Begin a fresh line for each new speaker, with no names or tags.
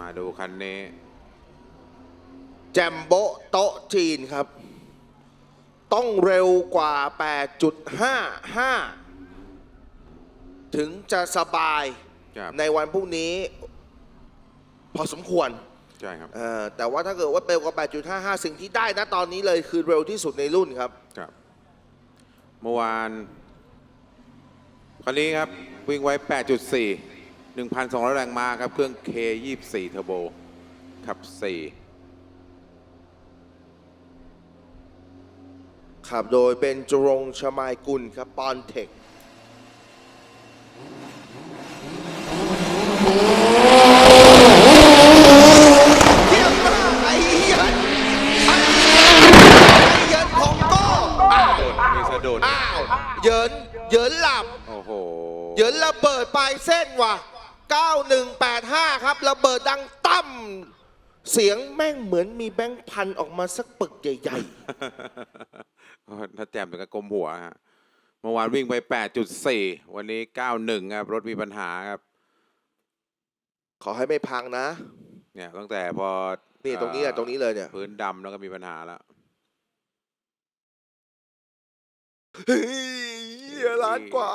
มาดูคันนี้
แจมโบะโต๊ะจีนครับ ต้องเร็วกว่า 8.55 ถึงจะสบาย
ครับ
ในวันพรุ่งนี้ พอสมควร
ใช่ครับ
เออแต่ว่าถ้าเกิดว่าเร็วกว่า 8.55 สิ่งที่ได้นะตอนนี้เลยคือเร็วที่สุดในรุ่นครับ
ครับ เมื่อวานคันนี้ครับ วิ่งไว้ 8.4 1,200 แรงม้าครับ เครื่อง K24 เทอร์โบขับ
ขับโดยเป็นจรงชมายกุลครับปอนเทคเยี่ยมมากไอ้เหี้ยันไอ้เหี้ยันของโก้อ้าว
4มีสะดุด
อ้าว เหยินเหยินหลับ
โอ้โห
เหยินระเบิดปลายเส้นว่ะ 9185 ครับระเบิดดังตั้มเสียงแม่งเหมือนมีแบงค์พันออกมาสักปึกใหญ่
ถ้าแจมถึงกับกลมหัวฮะเมื่อวานวิ่งไป 8.4 วันนี้ 91 ครับ รถมีปัญหาครับ
ๆขอให้ไม่พังนะ
เนี่ยตั้งแต่พอ
นี่ตรงนี้อะตรงนี้เลยเนี่ย
พื้นดำแล้วก็มีปัญหาแล้ว
เฮ้ยล้านกว่า